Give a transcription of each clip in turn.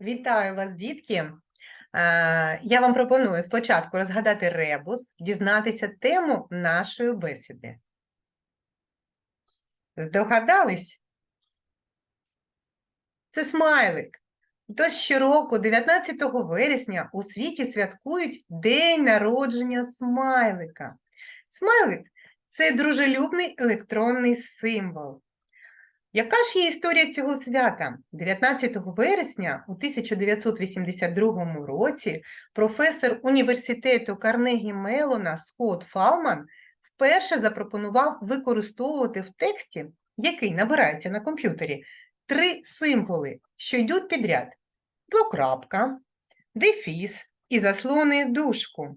Вітаю вас, дітки. Е, Я вам пропоную спочатку розгадати ребус, дізнатися тему нашої бесіди. Здогадались? Це смайлик. Тож щороку, 19 вересня, у світі святкують День народження смайлика. Смайлик це дружелюбний електронний символ. Яка ж є історія цього свята? 19 вересня у 1982 році професор університету Карнегі Мелона Скотт Фалман вперше запропонував використовувати в тексті, який набирається на комп'ютері, три символи, що йдуть підряд: двокрапка, дефіс і заслони дужку.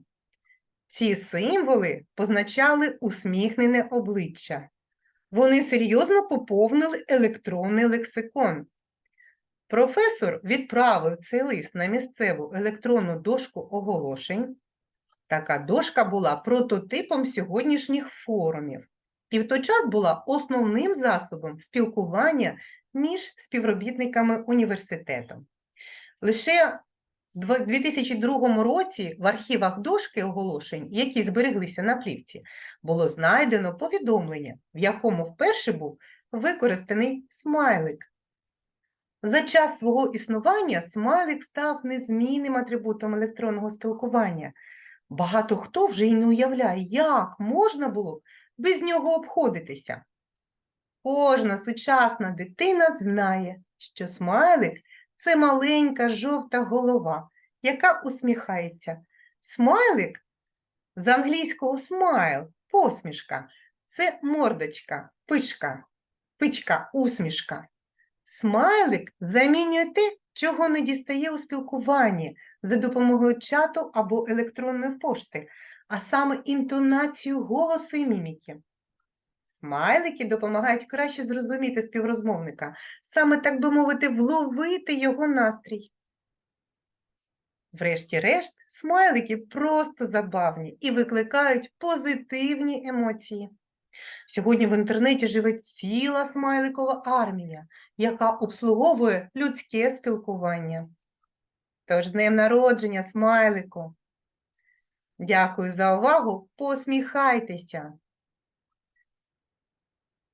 Ці символи позначали усміхнене обличчя. Вони серйозно поповнили електронний лексикон. Професор відправив цей лист на місцеву електронну дошку оголошень. Така дошка була прототипом сьогоднішніх форумів і в той час була основним засобом спілкування між співробітниками університету. Лише в 2002 році в архівах дошки оголошень, які збереглися на плівці, було знайдено повідомлення, в якому вперше був використаний смайлик. За час свого існування смайлик став незмінним атрибутом електронного спілкування. Багато хто вже й не уявляє, як можна було без нього обходитися. Кожна сучасна дитина знає, що смайлик це маленька жовта голова, яка усміхається. Смайлик з англійського смайл, посмішка, це мордочка, пичка, пичка, усмішка. Смайлик замінює те, чого не дістає у спілкуванні за допомогою чату або електронної пошти, а саме інтонацію голосу і міміки. Смайлики допомагають краще зрозуміти співрозмовника, саме так би мовити, вловити його настрій. Врешті-решт, смайлики просто забавні і викликають позитивні емоції. Сьогодні в інтернеті живе ціла смайликова армія, яка обслуговує людське спілкування. Тож з днем народження, смайлику! Дякую за увагу, посміхайтеся!